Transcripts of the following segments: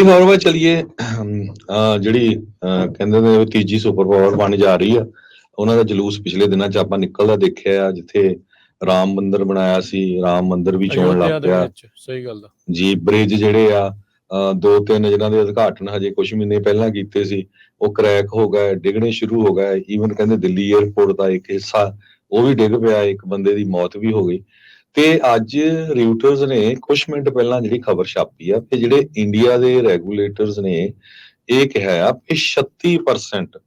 ਅਗਲੀ ਖਬਰ ਵੱਲ ਚਲੀਏ। ਜਿਹੜੀ ਕਹਿੰਦੇ ਨੇ ਤੀਜੀ ਸੁਪਰ ਪਾਵਰ ਬਣ ਜਾ ਰਹੀ ਆ। ਉਹਨਾਂ ਦਾ ਜਲੂਸ ਪਿਛਲੇ ਦਿਨਾਂ 'ਚ ਆਪਾਂ ਨਿਕਲਦਾ ਦੇਖਿਆ ਆ ਜਿੱਥੇ ਰਾਮ ਮੰਦਿਰ ਬਣਾਇਆ ਸੀ ਰਾਮ ਮੰਦਿਰ ਵੀ ਚੋਣ ਲੱਗ ਪਿਆ। ਸਹੀ ਗੱਲ ਦਾ ਜੀ ਬ੍ਰਿਜ ਜਿਹੜੇ ਆ ਦੋ ਤਿੰਨ ਜਿਹਨਾਂ ਦੇ ਉਦਘਾਟਨ ਹਜੇ ਕੁਝ ਮਹੀਨੇ ਪਹਿਲਾਂ ਕੀਤੇ ਸੀ ਉਹ ਕ੍ਰੈਕ ਹੋ ਗਏ ਡਿੱਗਣੇ ਸ਼ੁਰੂ ਹੋ ਗਏ। ਈਵਨ ਕਹਿੰਦੇ ਦਿੱਲੀ 에ਅਰਪੋਰਟ ਦਾ ਇੱਕ ਹਿੱਸਾ ਉਹ ਵੀ ਡਿੱਗ ਪਿਆ ਇੱਕ ਬੰਦੇ ਦੀ ਮੌਤ ਵੀ ਹੋ ਗਈ। ਤੇ ਅੱਜ ਰਿਊਟਰਸ ਨੇ ਕੁਝ ਮਿੰਟ ਪਹਿਲਾਂ ਜਿਹੜੀ ਖਬਰ ਛਾਪੀ ਆ ਕਿ ਜਿਹੜੇ ਇੰਡੀਆ ਦੇ ਰੈਗੂਲੇਟਰਸ ਨੇ ਇਹ ਕਿਹਾ ਆ ਕਿ 36%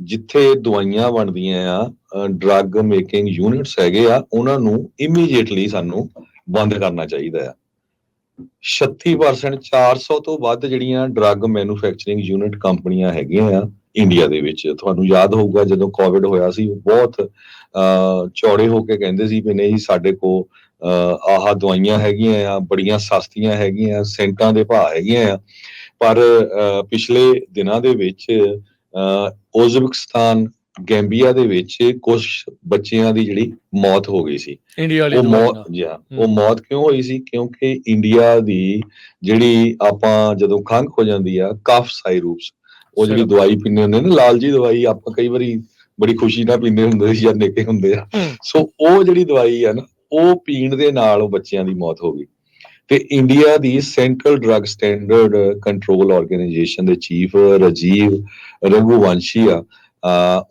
ਜਿੱਥੇ ਦਵਾਈਆਂ ਬਣਦੀਆਂ ਆ ਡਰੱਗ ਮੇਕਿੰਗ ਯੂਨਿਟਸ ਹੈਗੇ ਆ ਉਹਨਾਂ ਨੂੰ ਇਮੀਡੀਏਟਲੀ ਸਾਨੂੰ ਬੰਦ ਕਰਨਾ ਚਾਹੀਦਾ ਆ। 36% 400 ਤੋਂ ਵੱਧ ਜਿਹੜੀਆਂ ਡਰੱਗ ਮੈਨੂਫੈਕਚਰਿੰਗ ਯੂਨਿਟ ਕੰਪਨੀਆਂ ਹੈਗੀਆਂ ਆ ਇੰਡੀਆ ਦੇ ਵਿੱਚ। ਤੁਹਾਨੂੰ ਯਾਦ ਹੋਊਗਾ ਜਦੋਂ ਕੋਵਿਡ ਹੋਇਆ ਸੀ ਬਹੁਤ ਅਹ, ਚੌੜੇ ਹੋ ਕੇ ਕਹਿੰਦੇ ਸੀ ਵੀ ਨਹੀਂ ਸਾਡੇ ਕੋ ਆਹ ਦਵਾਈਆਂ ਹੈਗੀਆਂ ਆ ਬੜੀਆਂ ਸਸਤੀਆਂ ਹੈਗੀਆਂ ਸੈਂਟਾਂ ਦੇ ਭਾਅ ਹੈਗੀਆਂ ਆ ਪਰ ਪਿਛਲੇ ਦਿਨਾਂ ਦੇ ਵਿੱਚ ਉਜ਼ਬੇਕਿਸਤਾਨ ਗੈਂਬੀਆ ਦੇ ਵਿੱਚ ਕੁਝ ਬੱਚਿਆਂ ਦੀ ਜਿਹੜੀ ਮੌਤ ਹੋ ਗਈ ਸੀ ਇੰਡੀਆ ਵਾਲੀ ਉਹ ਮੌਤ। ਜੀ ਉਹ। ਮੌਤ ਕਿਉਂ ਹੋਈ ਸੀ ਕਿਉਂਕਿ ਇੰਡੀਆ ਦੀ ਜਿਹੜੀ ਆਪਾਂ ਜਦੋਂ ਖੰਘ ਹੋ ਜਾਂਦੀ ਆ ਕਫ ਸਾਈਰੂਪਸ ਉਹ ਜਿਹੜੀ। ਦਵਾਈ ਪੀਂਦੇ ਹੁੰਦੇ ਨੇ ਲਾਲ ਜੀ ਦਵਾਈ ਆਪਾਂ ਕਈ ਵਾਰੀ ਬੜੀ ਖੁਸ਼ੀ ਨਾਲ ਪੀਂਦੇ ਹੁੰਦੇ ਸੀ ਜਾਂ ਨੇਕੇ ਹੁੰਦੇ ਆ। ਸੋ ਉਹ ਜਿਹੜੀ ਦਵਾਈ ਆ ਨਾ ਉਹ ਪੀਣ ਦੇ ਨਾਲ ਉਹ ਬੱਚਿਆਂ ਦੀ ਮੌਤ ਹੋ ਗਈ। ਤੇ ਇੰਡੀਆ ਦੀ central drug standard control organisation ਦੇ ਚੀਫ ਰਾਜੀਵ ਰਘੁਵੰਸ਼ੀ ਆ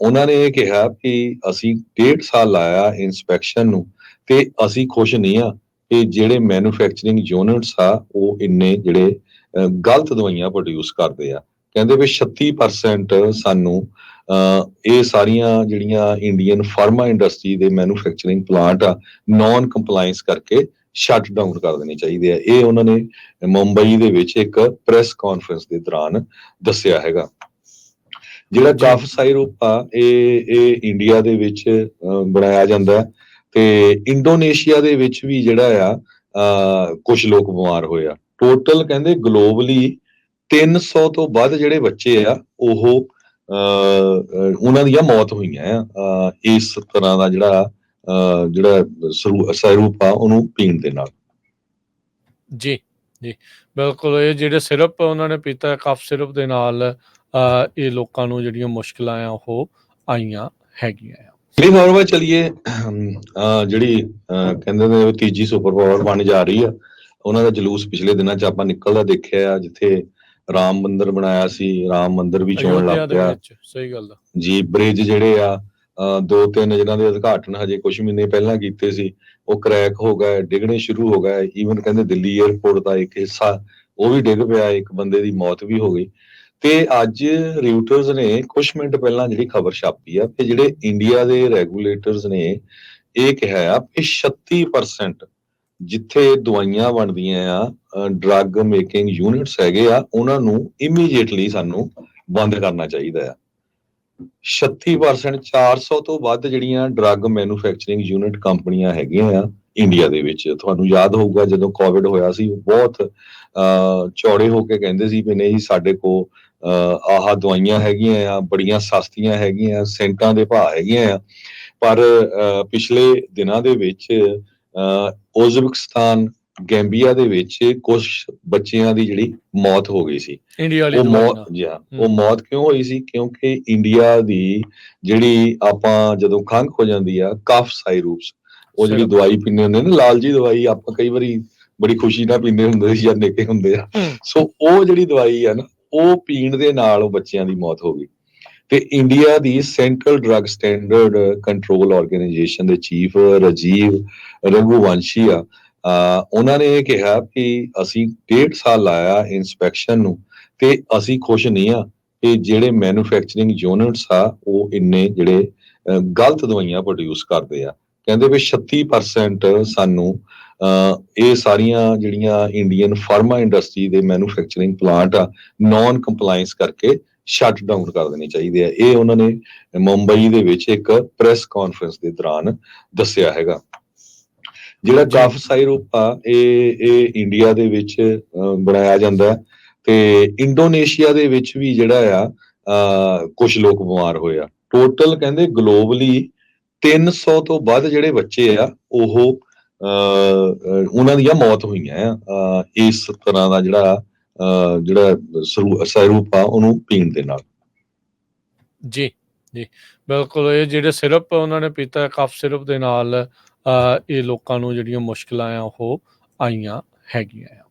ਉਹਨਾਂ ਨੇ ਇਹ ਕਿਹਾ ਕਿ ਅਸੀਂ ਡੇਢ ਸਾਲ ਲਾਇਆ ਇਨਸਪੈਕਸ਼ਨ ਨੂੰ ਤੇ ਅਸੀਂ ਖੁਸ਼ ਨਹੀਂ ਆ ਕਿ ਜਿਹੜੇ ਮੈਨੂਫੈਕਚਰਿੰਗ ਯੂਨਿਟਸ ਆ, ਉਹ ਇੰਨੇ ਜਿਹੜੇ ਗਲਤ ਦਵਾਈਆਂ ਪ੍ਰੋਡਿਊਸ ਕਰਦੇ ਆ। ਕਹਿੰਦੇ ਵੀ 36% ਸਾਨੂੰ ਇਹ ਸਾਰੀਆਂ ਜਿਹੜੀਆਂ ਇੰਡੀਅਨ ਫਾਰਮਾ ਇੰਡਸਟਰੀ ਦੇ ਮੈਨੂਫੈਕਚਰਿੰਗ ਪਲਾਂਟ ਆ ਨਾਨ ਕੰਪਲਾਈਂਸ ਕਰਕੇ ਸ਼ਟ ਡਾਊਨ ਕਰ ਦੇਣੇ ਚਾਹੀਦੇ ਆ। ਇਹ ਉਹਨਾਂ ਨੇ ਮੁੰਬਈ ਦੇ ਵਿੱਚ ਇੱਕ ਪ੍ਰੈਸ ਕਾਨਫਰੰਸ ਦੇ ਦੌਰਾਨ ਦੱਸਿਆ ਹੈਗਾ। ਜਿਹੜਾ। ਕਫ ਸਾਈਰੂਪ ਆ ਇਹ ਇਹ ਇੰਡੀਆ ਦੇ ਵਿੱਚ ਬਣਾਇਆ ਜਾਂਦਾ ਤੇ ਇੰਡੋਨੇਸ਼ੀਆ ਦੇ ਵਿੱਚ ਵੀ ਜਿਹੜਾ ਆ ਕੁਝ ਲੋਕ ਬਿਮਾਰ ਹੋਏ ਆ। ਟੋਟਲ ਕਹਿੰਦੇ ਗਲੋਬਲੀ 300 ਤੋਂ ਵੱਧ ਜਿਹੜੇ ਬੱਚੇ ਆ ਉਹ ਉਹਨਾਂ ਦੀਆਂ ਮੌਤ ਹੋਈਆਂ ਆ। ਇਸ ਤਰ੍ਹਾਂ ਦਾ ਜਿਹੜਾ ਜਿਹੜਾ ਸਰੂ- ਸਾਈਰੂਪ ਆ ਉਹਨੂੰ ਪੀਣ ਦੇ ਨਾਲ। ਜੀ ਜੀ। ਬਿਲਕੁਲ ਇਹ ਜਿਹੜੇ ਸਿਰਪ ਉਹਨਾਂ ਨੇ ਪੀਤਾ ਕਫ ਸਿਰਪ ਦੇ ਨਾਲ ਇਹ ਲੋਕਾਂ ਨੂੰ ਜਿਹੜੀਆਂ ਮੁਸ਼ਕਲਾਂ ਆ ਉਹ ਆਈਆਂ ਹੈਗੀਆਂ ਆ। ਅਗਲੀ ਖਬਰ ਵੱਲ ਚਲੀਏ। ਜਿਹੜੀ ਕਹਿੰਦੇ ਨੇ ਤੀਜੀ ਸੁਪਰ ਪਾਵਰ ਬਣ ਜਾ ਰਹੀ ਆ। ਉਹਨਾਂ ਦਾ ਜਲੂਸ ਪਿਛਲੇ ਦਿਨਾਂ 'ਚ ਆਪਾਂ ਨਿਕਲਦਾ ਦੇਖਿਆ ਜਿੱਥੇ ਰਾਮ ਮੰਦਿਰ ਬਣਾਇਆ ਸੀ ਰਾਮ ਮੰਦਿਰ ਵੀ ਚੋਣ ਲੱਗ ਪਿਆ। ਸਹੀ ਗੱਲ ਦਾ ਜੀ ਬ੍ਰਿਜ ਜਿਹੜੇ ਆ ਦੋ ਤਿੰਨ ਜਿਹਨਾਂ ਦੇ ਉਦਘਾਟਨ ਹਜੇ ਕੁਝ ਮਹੀਨੇ ਪਹਿਲਾਂ ਕੀਤੇ ਸੀ ਉਹ ਕ੍ਰੈਕ ਹੋ ਗਏ ਡਿੱਗਣੇ ਸ਼ੁਰੂ ਹੋ ਗਏ। ਈਵਨ ਕਹਿੰਦੇ ਦਿੱਲੀ 에ਅਰਪੋਰਟ ਦਾ ਇੱਕ ਹਿੱਸਾ ਉਹ ਵੀ ਡਿੱਗ ਪਿਆ ਇੱਕ ਬੰਦੇ ਦੀ ਮੌਤ ਵੀ ਹੋ ਗਈ। ਤੇ ਅੱਜ ਰਿਊਟਰਸ ਨੇ ਕੁਝ ਮਿੰਟ ਪਹਿਲਾਂ ਜਿਹੜੀ ਖਬਰ ਛਾਪੀ ਆ ਕਿ ਜਿਹੜੇ ਇੰਡੀਆ ਦੇ ਰੈਗੂਲੇਟਰਸ ਨੇ ਇਹ ਕਿਹਾ ਆ ਕਿ 36% ਜਿੱਥੇ ਦਵਾਈਆਂ ਬਣਦੀਆਂ ਆ ਡਰੱਗ ਮੇਕਿੰਗ ਯੂਨਿਟਸ ਹੈਗੇ ਆ ਉਹਨਾਂ ਨੂੰ ਇਮੀਡੀਏਟਲੀ ਸਾਨੂੰ ਬੰਦ ਕਰਨਾ ਚਾਹੀਦਾ ਆ। 36% 400 ਤੋਂ ਵੱਧ ਜਿਹੜੀਆਂ ਡਰੱਗ ਮੈਨੂਫੈਕਚਰਿੰਗ ਯੂਨਿਟ ਕੰਪਨੀਆਂ ਹੈਗੀਆਂ ਆ ਇੰਡੀਆ ਦੇ ਵਿੱਚ। ਤੁਹਾਨੂੰ ਯਾਦ ਹੋਊਗਾ ਜਦੋਂ ਕੋਵਿਡ ਹੋਇਆ ਸੀ ਬਹੁਤ ਅਹ, ਚੌੜੇ ਹੋ ਕੇ ਕਹਿੰਦੇ ਸੀ ਵੀ ਨਹੀਂ ਸਾਡੇ ਕੋ ਅਹ, ਆਹ ਦਵਾਈਆਂ ਹੈਗੀਆਂ ਆ ਬੜੀਆਂ ਸਸਤੀਆਂ ਹੈਗੀਆਂ ਸੈਂਟਾਂ ਦੇ ਭਾਅ ਹੈਗੀਆਂ ਆ। ਪਰ ਅਹ, ਪਿਛਲੇ ਦਿਨਾਂ ਦੇ ਵਿੱਚ ਅਹ, ਉਜ਼ਬੇਕਿਸਤਾਨ ਗੈਂਬੀਆ ਦੇ ਵਿੱਚ ਕੁਝ ਬੱਚਿਆਂ ਦੀ ਜਿਹੜੀ ਮੌਤ ਹੋ ਗਈ ਸੀ ਇੰਡੀਆ ਵਾਲੀ ਉਹ ਮੌਤ। ਜੀ ਉਹ। ਮੌਤ ਕਿਉਂ ਹੋਈ ਸੀ ਕਿਉਂਕਿ ਇੰਡੀਆ ਦੀ ਜਿਹੜੀ ਆਪਾਂ ਜਦੋਂ ਖੰਘ ਹੋ ਜਾਂਦੀ ਆ ਕਫ ਸਾਈਰੂਪਸ ਉਹ ਜਿਹੜੀ। ਦਵਾਈ ਪੀਂਦੇ ਹੁੰਦੇ ਨੇ ਲਾਲ ਜੀ ਦਵਾਈ ਆਪਾਂ ਕਈ ਵਾਰੀ ਬੜੀ ਖੁਸ਼ੀ ਨਾਲ ਪੀਂਦੇ ਹੁੰਦੇ ਸੀ ਜਾਂ ਨੇਕੇ ਹੁੰਦੇ ਆ। ਸੋ ਉਹ ਜਿਹੜੀ ਦਵਾਈ ਆ ਨਾ ਉਹ ਪੀਣ ਦੇ ਨਾਲ ਉਹ ਬੱਚਿਆਂ ਦੀ ਮੌਤ ਹੋ ਗਈ ਤੇ ਇੰਡੀਆ ਦੀ central drug standard control organisation ਦੇ ਚੀਫ ਰਾਜੀਵ ਰਘੁਵੰਸ਼ੀ ਆ ਉਹਨਾਂ ਨੇ ਇਹ ਕਿਹਾ ਕਿ ਅਸੀਂ ਡੇਢ ਸਾਲ ਲਾਇਆ ਇਨਸਪੈਕਸ਼ਨ ਨੂੰ ਤੇ ਅਸੀਂ ਖੁਸ਼ ਨਹੀਂ ਆ ਕਿ ਜਿਹੜੇ ਮੈਨੂਫੈਕਚਰਿੰਗ ਯੂਨਿਟਸ ਆ ਉਹ ਇੰਨੇ ਜਿਹੜੇ ਗਲਤ ਦਵਾਈਆਂ ਪ੍ਰੋਡਿਊਸ ਕਰਦੇ ਆ। ਕਹਿੰਦੇ ਵੀ 36% ਸਾਨੂੰ ਅਹ, ਇਹ ਸਾਰੀਆਂ ਜਿਹੜੀਆਂ ਇੰਡੀਅਨ ਫਾਰਮਾ ਇੰਡਸਟਰੀ ਦੇ ਮੈਨੂਫੈਕਚਰਿੰਗ ਪਲਾਂਟ ਆ ਨਾਨ ਕੰਪਲਾਈਂਸ ਕਰਕੇ ਸ਼ਟ ਡਾਊਨ ਕਰ ਦੇਣੇ ਚਾਹੀਦੇ ਆ। ਇਹ ਉਹਨਾਂ ਨੇ ਮੁੰਬਈ ਦੇ ਵਿੱਚ ਇੱਕ ਪ੍ਰੈਸ ਕਾਨਫਰੰਸ ਦੇ ਦੌਰਾਨ ਦੱਸਿਆ ਹੈਗਾ। ਜਿਹੜਾ ਜੀ। ਕਫ ਸਾਈਰੂਪ ਆ ਇਹ ਇਹ ਇੰਡੀਆ ਦੇ ਵਿੱਚ ਬਣਾਇਆ ਜਾਂਦਾ ਹੈ ਤੇ ਇੰਡੋਨੇਸ਼ੀਆ ਦੇ ਵਿੱਚ ਵੀ ਜਿਹੜਾ ਆ ਕੁਝ ਲੋਕ ਬਿਮਾਰ ਹੋਏ ਆ। ਟੋਟਲ ਕਹਿੰਦੇ ਗਲੋਬਲੀ 300 ਤੋਂ ਵੱਧ ਜਿਹੜੇ ਬੱਚੇ ਆ ਉਹ ਉਹਨਾਂ ਦੀਆਂ ਮੌਤ ਹੋਈਆਂ ਆ। ਇਸ ਤਰ੍ਹਾਂ ਦਾ ਜਿਹੜਾ ਜਿਹੜਾ ਸਰੂ- ਸਰੂਪ ਆ ਉਹਨੂੰ ਪੀਣ ਦੇ ਨਾਲ। ਜੀ ਜੀ। ਬਿਲਕੁਲ ਇਹ ਜਿਹੜੇ ਸਿਰਪ ਉਹਨਾਂ ਨੇ ਪੀਤਾ ਕਫ ਸਿਰਪ ਦੇ ਨਾਲ ਅ, ਇਹ ਲੋਕਾਂ ਨੂੰ ਜਿਹੜੀਆਂ ਮੁਸ਼ਕਲਾਂ ਆ ਉਹ ਆਈਆਂ ਹੈਗੀਆਂ ਆ।